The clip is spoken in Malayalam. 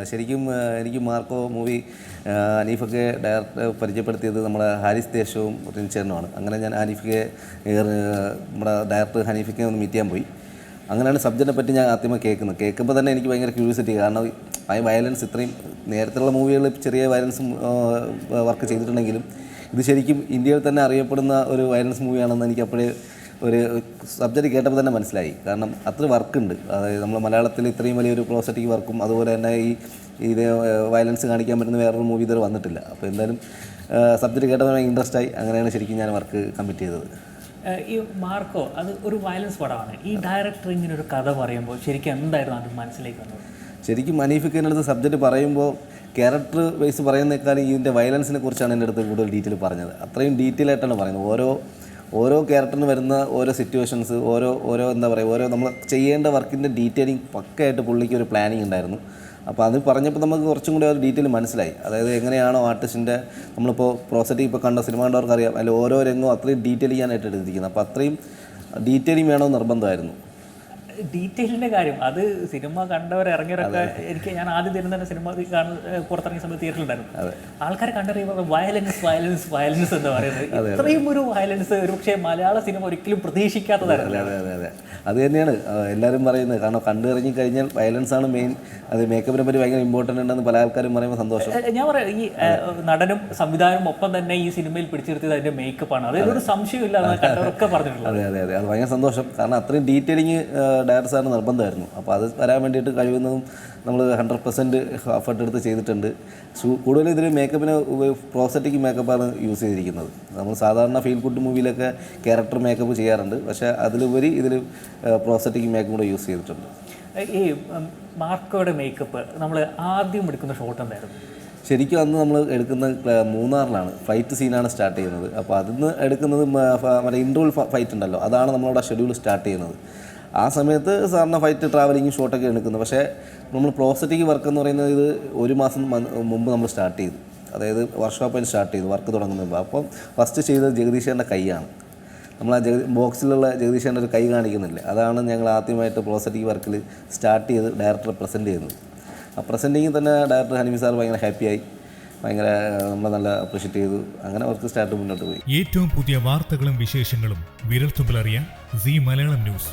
ശരിക്കും എനിക്ക് മാർക്കോ മൂവി അനീഫൊക്കെ ഡയറക്ടർ പരിചയപ്പെടുത്തിയത് നമ്മുടെ ഹാരിസ് ദേശവും റിൻചേറിനുമാണ് അങ്ങനെ ഞാൻ ഹനീഫിക്കെ നമ്മുടെ ഡയറക്ടർ ഹനീഫിക്കെ ഒന്ന് മീറ്റ് ചെയ്യാൻ പോയി. അങ്ങനെയാണ് സബ്ജക്റ്റിനെ പറ്റി ഞാൻ ആദ്യമേ കേൾക്കുന്നത്. കേൾക്കുമ്പോൾ തന്നെ എനിക്ക് ഭയങ്കര ക്യൂരിയോസിറ്റി കാരണം ആ വയലൻസ് ഇത്രയും നേരത്തെയുള്ള മൂവികളിൽ ചെറിയ വയലൻസ് വർക്ക് ചെയ്തിട്ടുണ്ടെങ്കിലും ഇത് ശരിക്കും ഇന്ത്യയിൽ തന്നെ അറിയപ്പെടുന്ന ഒരു വയലൻസ് മൂവിയാണെന്ന് എനിക്ക് അപ്പോഴേ ഒരു സബ്ജക്റ്റ് കേട്ടപ്പോൾ തന്നെ മനസ്സിലായി. കാരണം അത്ര വർക്കുണ്ട്. അതായത് നമ്മൾ മലയാളത്തിൽ ഇത്രയും വലിയൊരു പ്രോസറ്റിക് വർക്കും അതുപോലെ തന്നെ ഈ ഇത് വയലൻസ് കാണിക്കാൻ പറ്റുന്ന വേറൊരു മൂവി ഇതുവരെ വന്നിട്ടില്ല. അപ്പോൾ എന്തായാലും സബ്ജക്റ്റ് കേട്ടപ്പോൾ ഇൻട്രസ്റ്റ് ആയി. അങ്ങനെയാണ് ശരിക്കും ഞാൻ വർക്ക് കംപ്ലീറ്റ് ചെയ്തത്. ഈ മാർക്കോ അത് ഒരു വയലൻസ് പടമാണ്. ഈ ഡയറക്ടർ ഇങ്ങനെ ഒരു കഥ പറയുമ്പോൾ ശരിക്കും എന്തായിരുന്നു അത് മനസ്സിലേക്ക് വന്നത്? ശരിക്കും അനീഫിക്കിന്റെ അടുത്ത് സബ്ജക്റ്റ് പറയുമ്പോൾ ക്യാരക്ടർ വൈസ് പറയുന്നേക്കാൾ ഇതിന്റെ വയലൻസിനെ കുറിച്ചാണ് എന്റെ അടുത്ത് കൂടുതൽ ഡീറ്റെയിൽ പറഞ്ഞത്. അത്രയും ഡീറ്റെയിൽ ആയിട്ടാണ് പറയുന്നത്. ഓരോ ഓരോ ക്യാരക്ടറിന് വരുന്ന ഓരോ സിറ്റുവേഷൻസ് ഓരോ ഓരോ എന്താ പറയുക ഓരോ നമ്മൾ ചെയ്യേണ്ട വർക്കിന്റെ ഡീറ്റെയിലിംഗ് പക്കയായിട്ട് പുള്ളിക്ക് ഒരു പ്ലാനിങ് ഉണ്ടായിരുന്നു. അപ്പോൾ അത് പറഞ്ഞപ്പോൾ നമുക്ക് കുറച്ചും കൂടി ഒരു ഡീറ്റെയിൽ മനസ്സിലായി. അതായത് എങ്ങനെയാണോ ആർട്ടിസ്റ്റിന്റെ നമ്മളിപ്പോൾ പ്രോസറ്റിക് ഇപ്പോൾ കണ്ട സിനിമ കണ്ടവർക്ക് അറിയാം അതിൽ ഓരോ രംഗവും അത്രയും ഡീറ്റെയിൽ ചെയ്യാനായിട്ട് എടുത്തിരിക്കുന്നത്. അപ്പോൾ അത്രയും ഡീറ്റെയിലിംഗ് വേണമെന്ന് നിർബന്ധമായിരുന്നു. ഡീറ്റെയിലിന്റെ കാര്യം. അത് സിനിമ കണ്ടവർ ഇറങ്ങിയവരൊക്കെ എനിക്ക് ഞാൻ ആദ്യം തരുന്ന സിനിമ കാണുന്ന ഏഹ് പുറത്തിറങ്ങിയ സമയത്ത് തിയേറ്ററിലുണ്ടായിരുന്നു. ആൾക്കാർ കണ്ടറിയുമ്പോൾ വയലൻസ് വയലൻസ് വയലൻസ് എന്ന് പറയുന്നത്. ഇത്രയും ഒരു വയലൻസ് ഒരു പക്ഷേ മലയാള സിനിമ ഒരിക്കലും പ്രതീക്ഷിക്കാത്തതായിരുന്നു. അതെ തന്നെയാണ് എല്ലാവരും പറയുന്നത്. കാരണം കണ്ടു ഇറങ്ങി കഴിഞ്ഞാൽ വയലൻസ് ആണ് മെയിൻ അത് മേക്കപ്പിനെ പറ്റി ഭയങ്കര ഇമ്പോർട്ടന്റ് ഉണ്ടെന്ന് പല ആൾക്കാരും പറയുമ്പോൾ സന്തോഷം. ഞാൻ പറയാം ഈ നടനും സംവിധാനവും ഒപ്പം തന്നെ ഈ സിനിമയിൽ പിടിച്ചെടുത്തത് അതിന്റെ മേക്കപ്പാണ് അതിലൊരു സംശയമില്ല അതെ. അതെ അതെ അത്. ഭയങ്കര സന്തോഷം. കാരണം അത്രയും ഡീറ്റെയിലിങ് ഡയറക്ടർ സാറിന് നിർബന്ധമായിരുന്നു. അപ്പോൾ അത് വരാൻ വേണ്ടിയിട്ട് കഴിയുന്നതും നമ്മൾ ഹൺഡ്രഡ് പെർസെന്റ് എഫർട്ട് എടുത്ത് ചെയ്തിട്ടുണ്ട്. കൂടുതലും ഇതിൽ മേക്കപ്പിന് പ്രോസറ്റിക് മേക്കപ്പാണ് യൂസ് ചെയ്തിരിക്കുന്നത്. നമ്മൾ സാധാരണ ഫീൽ ഗുഡ് മൂവിയിലൊക്കെ ക്യാരക്ടർ മേക്കപ്പ് ചെയ്യാറുണ്ട്. പക്ഷേ അതിലുപരി ഇതിൽ പ്രോസറ്റിക് മേക്കപ്പ് കൂടെ യൂസ് ചെയ്തിട്ടുണ്ട്. ഈ മാർക്കോയുടെ മേക്കപ്പ് നമ്മൾ ആദ്യം എടുക്കുന്ന ഷോട്ട് എന്തായിരുന്നു? ശരിക്കും അന്ന് നമ്മൾ എടുക്കുന്ന മൂന്നാറിലാണ്. ഫ്ലൈറ്റ് സീനാണ് സ്റ്റാർട്ട് ചെയ്യുന്നത്. അപ്പോൾ അതിന്ന് എടുക്കുന്നത് മ- മറ്റേ ഇൻട്രോൾ ഫൈറ്റ് ഉണ്ടല്ലോ. അതാണ് നമ്മളവിടെ ഷെഡ്യൂൾ സ്റ്റാർട്ട് ചെയ്യുന്നത്. ആ സമയത്ത് സാറിന് ഫൈറ്റ് ട്രാവലിംഗ് ഷോട്ടൊക്കെ എടുക്കുന്നത് പക്ഷേ നമ്മൾ പ്രോസറ്റിക് വർക്ക് എന്ന് പറയുന്നത് ഇത് ഒരു മാസം മുമ്പ് നമ്മൾ സ്റ്റാർട്ട് ചെയ്തു. അതായത് വർക്ക്ഷോപ്പിൽ സ്റ്റാർട്ട് ചെയ്തു വർക്ക് തുടങ്ങുന്നത് അപ്പം ഫസ്റ്റ് ചെയ്തത് ജഗദീഷേന്റെ കൈയാണ്. നമ്മൾ ആ ജഗ ബോക്സിലുള്ള ജഗദീഷേന്റെ ഒരു കൈ കാണിക്കുന്നില്ല? അതാണ് ഞങ്ങൾ ആദ്യമായിട്ട് പ്രോസറ്റിക് വർക്കിൽ സ്റ്റാർട്ട് ചെയ്ത് ഡയറക്ടർ പ്രസന്റ് ചെയ്യുന്നത് ആ പ്രസന്റിങ്ങിൽ തന്നെ ഡയറക്ടർ ഹനിമി സാർ ഭയങ്കര ഹാപ്പിയായി ഭയങ്കര നമ്മളെ നല്ല അപ്രീഷിയേറ്റ് ചെയ്തു. അങ്ങനെ വർക്ക് സ്റ്റാർട്ട് മുന്നോട്ട് പോയി. ഏറ്റവും പുതിയ വാർത്തകളും വിശേഷങ്ങളും വിരൽത്തുമ്പിലറിയാൻ സി മലയാളം ന്യൂസ്.